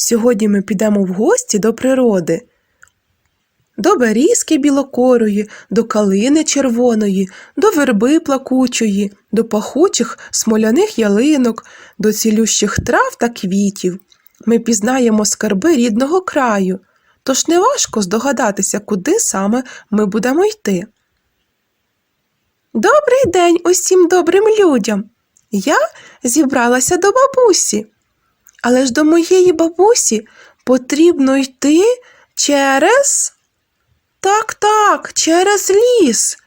Сьогодні ми підемо в гості до природи. До берізки білокорої, до калини червоної, до верби плакучої, до пахучих смоляних ялинок, до цілющих трав та квітів. Ми пізнаємо скарби рідного краю, тож неважко здогадатися, куди саме ми будемо йти. Добрий день усім добрим людям. Я зібралася до бабусі. Але ж до моєї бабусі потрібно йти через. Так, так, через ліс.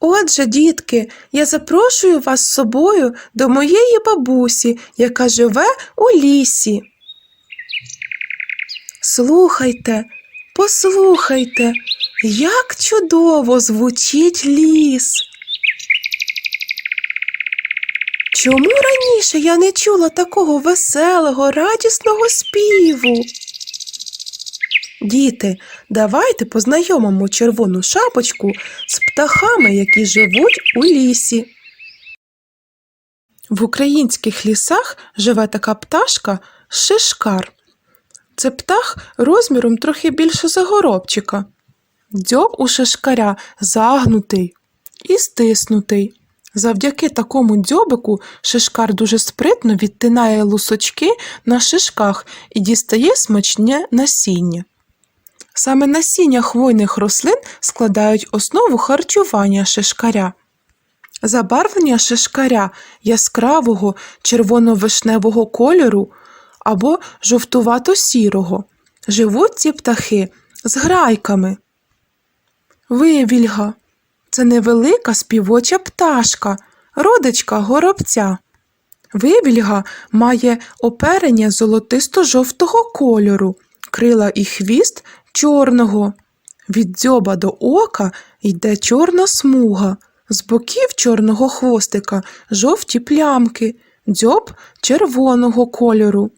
Отже, дітки, я запрошую вас з собою до моєї бабусі, яка живе у лісі. Слухайте, послухайте, як чудово звучить ліс. Чому раніше я не чула такого веселого, радісного співу? Діти, давайте познайомимо червону шапочку з птахами, які живуть у лісі. В українських лісах живе така пташка шишкар. Це птах розміром трохи більше за горобчика. Дзьоб у шишкаря загнутий і стиснутий. Завдяки такому дзьобику шишкар дуже спритно відтинає лусочки на шишках і дістає смачне насіння. Саме насіння хвойних рослин складають основу харчування шишкаря. Забарвлення шишкаря яскравого червоно-вишневого кольору або жовтувато-сірого. Живуть ці птахи з грайками. Вивільга це невелика співоча пташка, родичка горобця. Вивільга має оперення золотисто-жовтого кольору, крила і хвіст чорного. Від дзьоба до ока йде чорна смуга, з боків чорного хвостика жовті плямки, дзьоб червоного кольору.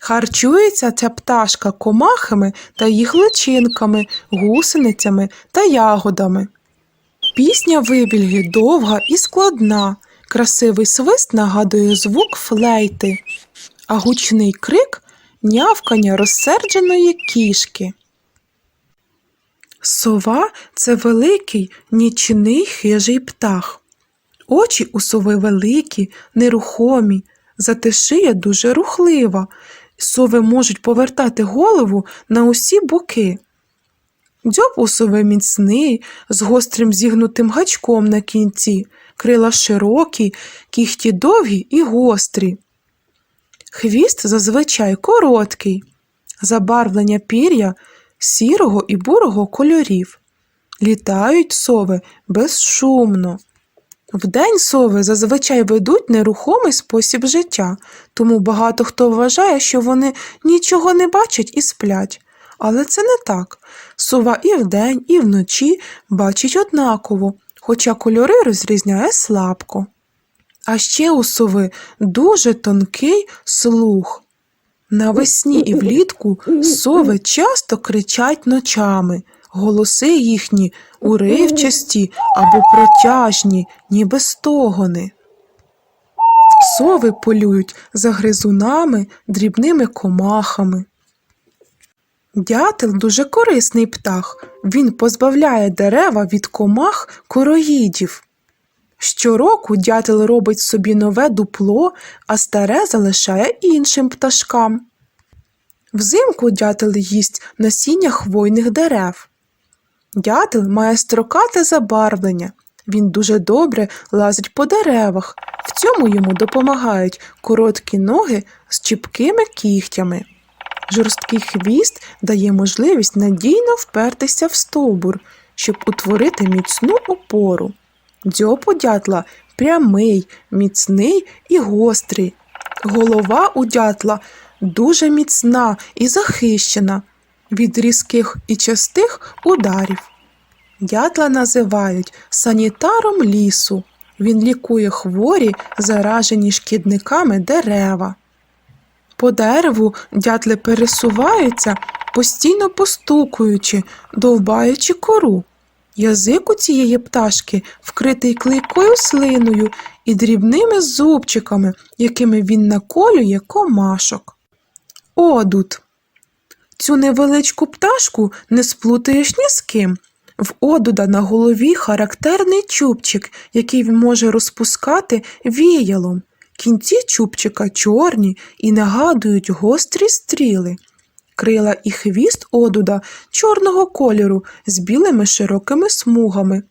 Харчується ця пташка комахами та їх личинками, гусеницями та ягодами. Пісня вивільги довга і складна. Красивий свист нагадує звук флейти, а гучний крик нявкання розсердженої кішки. Сова це великий нічний хижий птах. Очі у сови великі, нерухомі, зате шия дуже рухлива. Сови можуть повертати голову на усі боки. Дзьоб у сови міцний, з гострим зігнутим гачком на кінці, крила широкі, кіхті довгі і гострі. Хвіст зазвичай короткий, забарвлення пір'я сірого і бурого кольорів. Літають сови безшумно. Вдень сови зазвичай ведуть нерухомий спосіб життя, тому багато хто вважає, що вони нічого не бачать і сплять. Але це не так. Сова і вдень, і вночі бачить однаково, хоча кольори розрізняє слабко. А ще у сови дуже тонкий слух. Навесні і влітку сови часто кричать ночами, голоси їхні уривчасті або протяжні, ніби стогони. Сови полюють за гризунами, дрібними комахами. Дятел дуже корисний птах. Він позбавляє дерева від комах короїдів. Щороку дятел робить собі нове дупло, а старе залишає іншим пташкам. Взимку дятел їсть насіння хвойних дерев. Дятел має строкате забарвлення. Він дуже добре лазить по деревах. В цьому йому допомагають короткі ноги з чіпкими кігтями. Жорсткий хвіст дає можливість надійно впертися в стовбур, щоб утворити міцну опору. Дзьоб у дятла прямий, міцний і гострий. Голова у дятла дуже міцна і захищена від різких і частих ударів. Дятла називають санітаром лісу. Він лікує хворі, заражені шкідниками дерева. По дереву дятли пересуваються, постійно постукуючи, довбаючи кору. Язик у цієї пташки вкритий клейкою слиною і дрібними зубчиками, якими він наколює комашок. Одут. Цю невеличку пташку не сплутаєш ні з ким. В одуда на голові характерний чубчик, який він може розпускати віялом. Кінці чубчика чорні і нагадують гострі стріли. Крила і хвіст одуда чорного кольору з білими широкими смугами.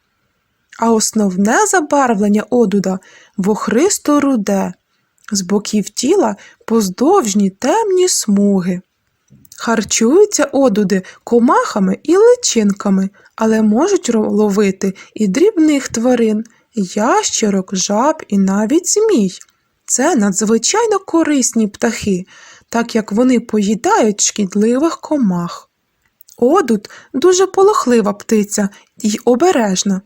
А основне забарвлення одуда вохристо руде, з боків тіла поздовжні темні смуги. Харчуються одуди комахами і личинками, але можуть ловити і дрібних тварин, ящерок, жаб і навіть змій. Це надзвичайно корисні птахи, так як вони поїдають шкідливих комах. Одут дуже полохлива птиця і обережна.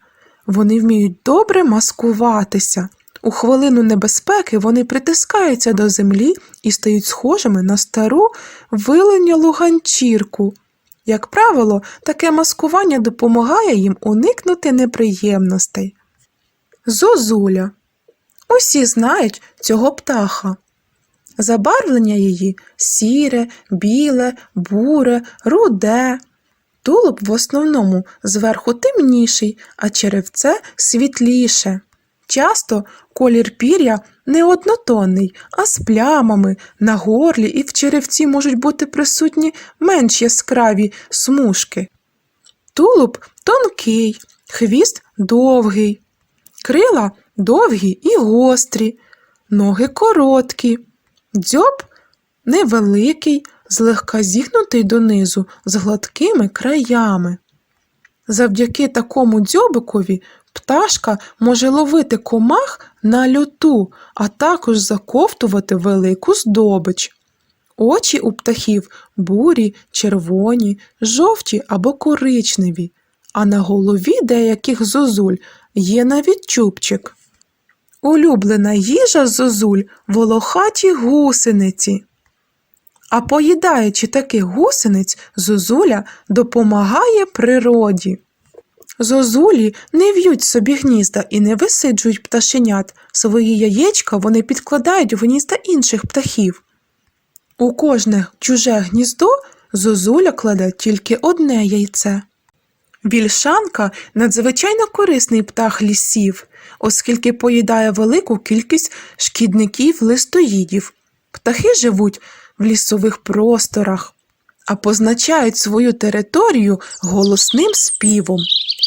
Вони вміють добре маскуватися. У хвилину небезпеки вони притискаються до землі і стають схожими на стару виленялу ганчірку. Як правило, таке маскування допомагає їм уникнути неприємностей. Зозуля. Усі знають цього птаха. Забарвлення її сіре, біле, буре, руде. Тулуб в основному зверху темніший, а черевце світліше. Часто колір пір'я не однотонний, а з плямами на горлі і в черевці можуть бути присутні менш яскраві смужки. Тулуб тонкий, хвіст довгий, крила довгі і гострі, ноги короткі, дзьоб невеликий, злегка зігнутий донизу з гладкими краями. Завдяки такому дзьобикові пташка може ловити комах на льоту, а також заковтувати велику здобич. Очі у птахів бурі, червоні, жовті або коричневі, а на голові деяких зозуль є навіть чубчик. Улюблена їжа зозуль волохаті гусениці. А поїдаючи таких гусениць, зозуля допомагає природі. Зозулі не в'ють собі гнізда і не висиджують пташенят. Свої яєчка вони підкладають в гнізда інших птахів. У кожне чуже гніздо зозуля кладе тільки одне яйце. Вільшанка надзвичайно корисний птах лісів, оскільки поїдає велику кількість шкідників листоїдів. Птахи живуть в лісових просторах, а позначають свою територію голосним співом.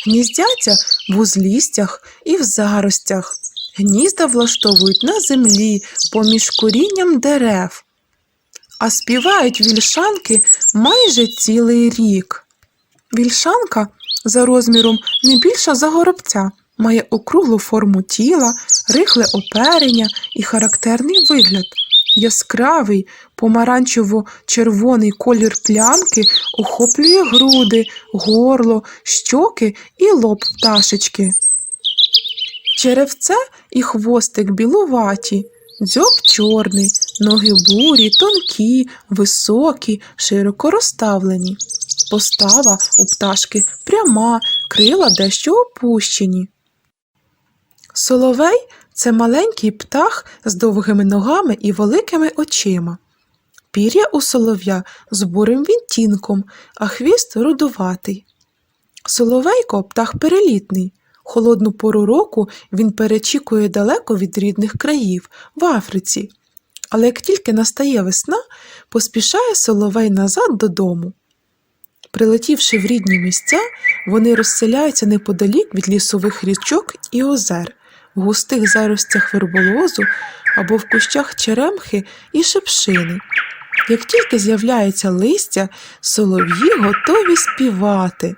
Гніздяться в узлістях і в заростях. Гнізда влаштовують на землі поміж корінням дерев, а співають вільшанки майже цілий рік. Вільшанка за розміром не більша за горобця, має округлу форму тіла, рихле оперення і характерний вигляд. Яскравий помаранчево-червоний колір плямки охоплює груди, горло, щоки і лоб пташечки. Черевце і хвостик білуваті, дзьоб чорний, ноги бурі, тонкі, високі, широко розставлені. Постава у пташки пряма, крила дещо опущені. Соловей це маленький птах з довгими ногами і великими очима. Пір'я у солов'я з бурим відтінком, а хвіст рудуватий. Соловейко птах перелітний. Холодну пору року він перечікує далеко від рідних країв в Африці. Але як тільки настає весна, поспішає соловей назад додому. Прилетівши в рідні місця, вони розселяються неподалік від лісових річок і озер, в густих заростях верболозу або в кущах черемхи і шепшини. Як тільки з'являється листя, солов'ї готові співати.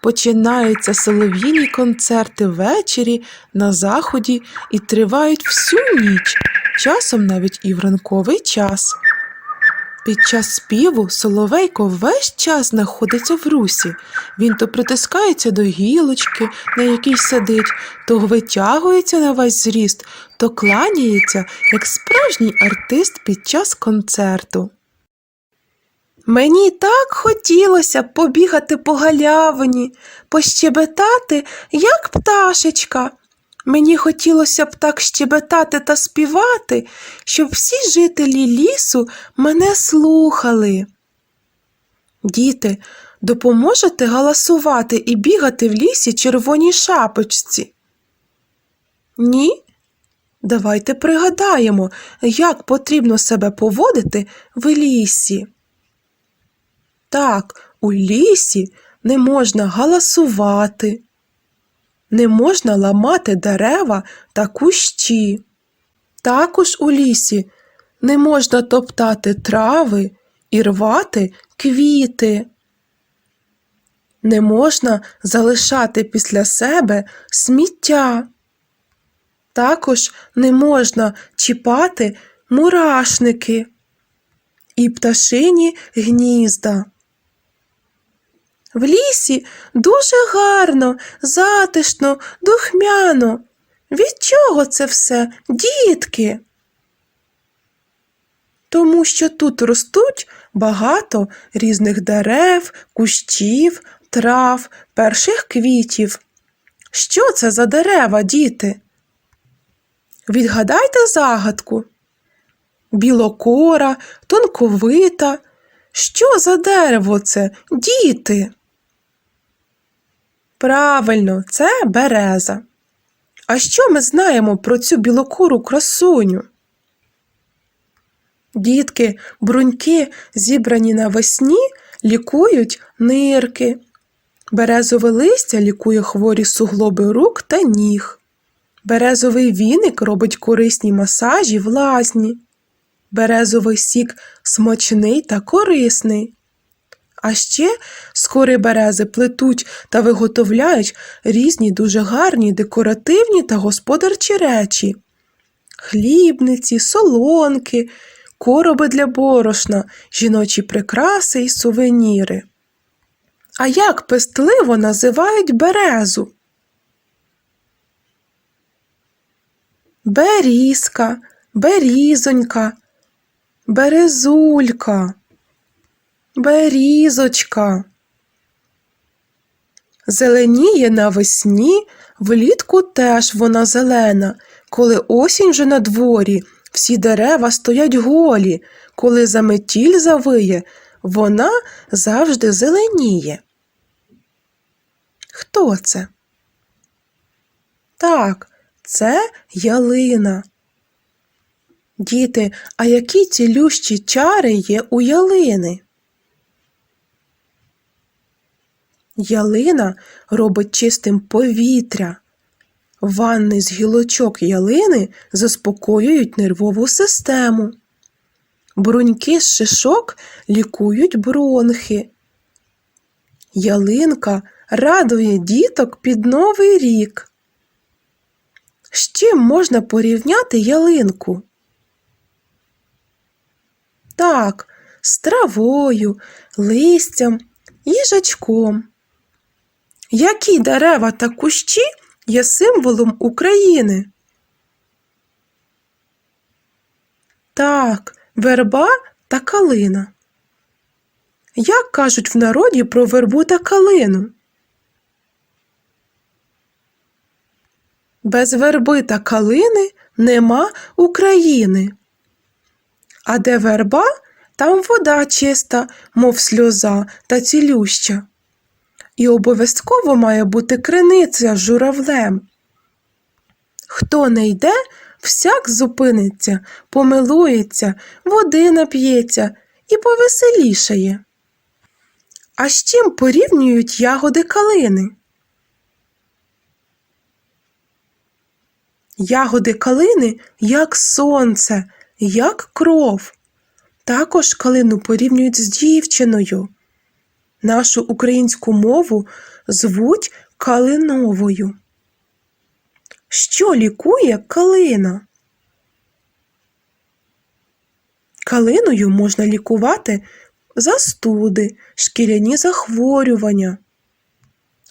Починаються солов'їні концерти ввечері, на заході і тривають всю ніч, часом навіть і в ранковий час. Під час співу соловейко весь час знаходиться в русі. Він то притискається до гілочки, на якій сидить, то витягується на весь зріст, то кланяється, як справжній артист під час концерту. Мені так хотілося побігати по галявині, пощебетати, як пташечка. Мені хотілося б так щебетати та співати, щоб всі жителі лісу мене слухали. Діти, допоможете галасувати і бігати в лісі червоній шапочці? Ні? Давайте пригадаємо, як потрібно себе поводити в лісі. Так, у лісі не можна галасувати, не можна ламати дерева та кущі. Також у лісі не можна топтати трави і рвати квіти. Не можна залишати після себе сміття. Також не можна чіпати мурашники і пташині гнізда. В лісі дуже гарно, затишно, духмяно. Від чого це все, дітки? Тому що тут ростуть багато різних дерев, кущів, трав, перших квітів. Що це за дерева, діти? Відгадайте загадку. Білокора, тонковита. Що за дерево це, діти? Правильно, це береза. А що ми знаємо про цю білокуру красуню? Дітки, бруньки, зібрані навесні, лікують нирки. Березове листя лікує хворі суглоби рук та ніг. Березовий віник робить корисні масажі в лазні. Березовий сік смачний та корисний. А ще з кори берези плетуть та виготовляють різні дуже гарні декоративні та господарчі речі: хлібниці, солонки, короби для борошна, жіночі прикраси й сувеніри. А як пестливо називають березу? Берізка, берізонька, березулька, берізочка. Зеленіє навесні, влітку теж вона зелена, коли осінь вже на дворі, всі дерева стоять голі, коли заметіль завиє, вона завжди зеленіє. Хто це? Так, це ялина. Діти, а які цілющі чари є у ялини? Ялина робить чистим повітря. Ванни з гілочок ялини заспокоюють нервову систему. Бруньки з шишок лікують бронхи. Ялинка радує діток під Новий рік. З чим можна порівняти ялинку? Так, з травою, листям, їжачком. Які дерева та кущі є символом України? Так, верба та калина. Як кажуть в народі про вербу та калину? Без верби та калини нема України. А де верба, там вода чиста, мов сльоза та цілюща. І обов'язково має бути криниця з журавлем. Хто не йде, всяк зупиниться, помилується, води нап'ється і повеселішає. А з чим порівнюють ягоди калини? Ягоди калини як сонце, як кров. Також калину порівнюють з дівчиною. Нашу українську мову звуть калиновою. Що лікує калина? Калиною можна лікувати застуди, шкіряні захворювання.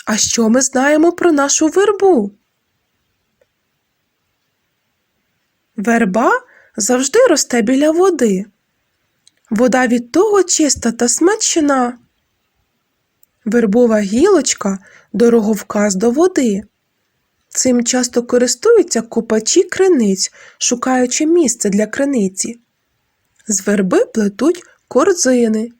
А що ми знаємо про нашу вербу? Верба завжди росте біля води. Вода від того чиста та смачна. Вербова гілочка дороговказ до води. Цим часто користуються копачі криниць, шукаючи місце для криниці. З верби плетуть корзини.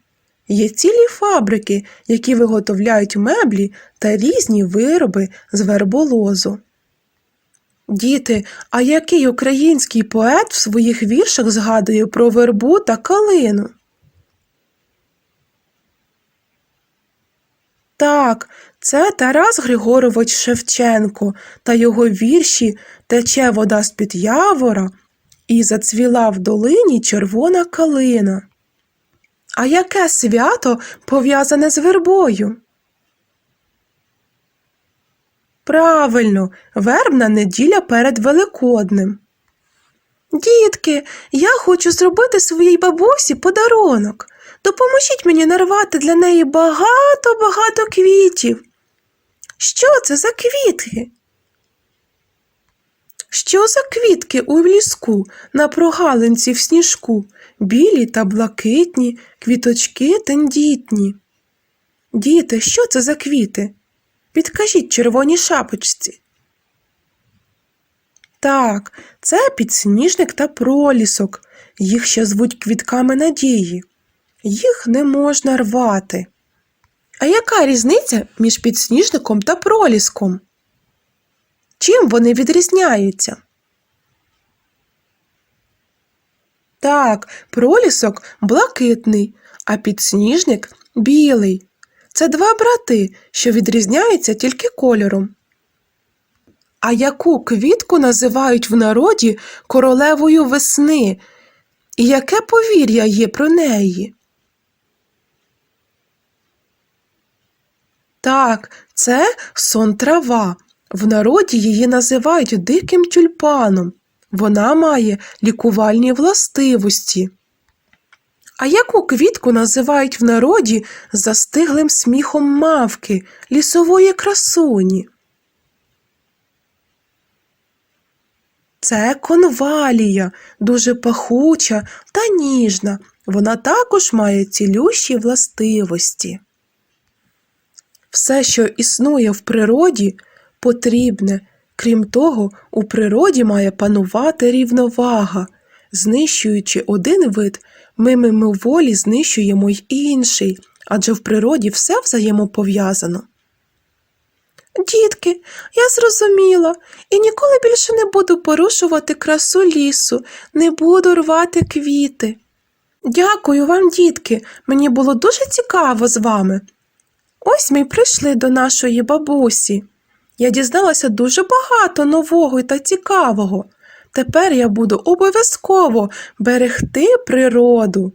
Є цілі фабрики, які виготовляють меблі та різні вироби з верболозу. Діти, а який український поет в своїх віршах згадує про вербу та калину? Так, це Тарас Григорович Шевченко та його вірші Тече вода з-під явора і зацвіла в долині червона калина. А яке свято пов'язане з вербою? Правильно, вербна неділя перед Великоднем. Дітки, я хочу зробити своїй бабусі подарунок. Допоможіть мені нарвати для неї багато-багато квітів. Що це за квітки? Що за квітки у ліску на прогалинці в сніжку, білі та блакитні, квіточки тендітні? Діти, що це за квіти? Підкажіть червоній шапочці. Так, це підсніжник та пролісок. Їх ще звуть квітками надії. Їх не можна рвати. А яка різниця між підсніжником та проліском? Чим вони відрізняються? Так, пролісок блакитний, а підсніжник білий. Це два брати, що відрізняються тільки кольором. А яку квітку називають в народі королевою весни? І яке повір'я є про неї? Так, це сон трава. В народі її називають диким тюльпаном. Вона має лікувальні властивості. А яку квітку називають в народі застиглим сміхом мавки, лісової красуні? Це конвалія, дуже пахуча та ніжна. Вона також має цілющі властивості. Все, що існує в природі, потрібне. Крім того, у природі має панувати рівновага. Знищуючи один вид, ми мимоволі знищуємо й інший, адже в природі все взаємопов'язано. Дітки, я зрозуміла і ніколи більше не буду порушувати красу лісу, не буду рвати квіти. Дякую вам, дітки, мені було дуже цікаво з вами. Ось ми й прийшли до нашої бабусі. Я дізналася дуже багато нового та цікавого. Тепер я буду обов'язково берегти природу.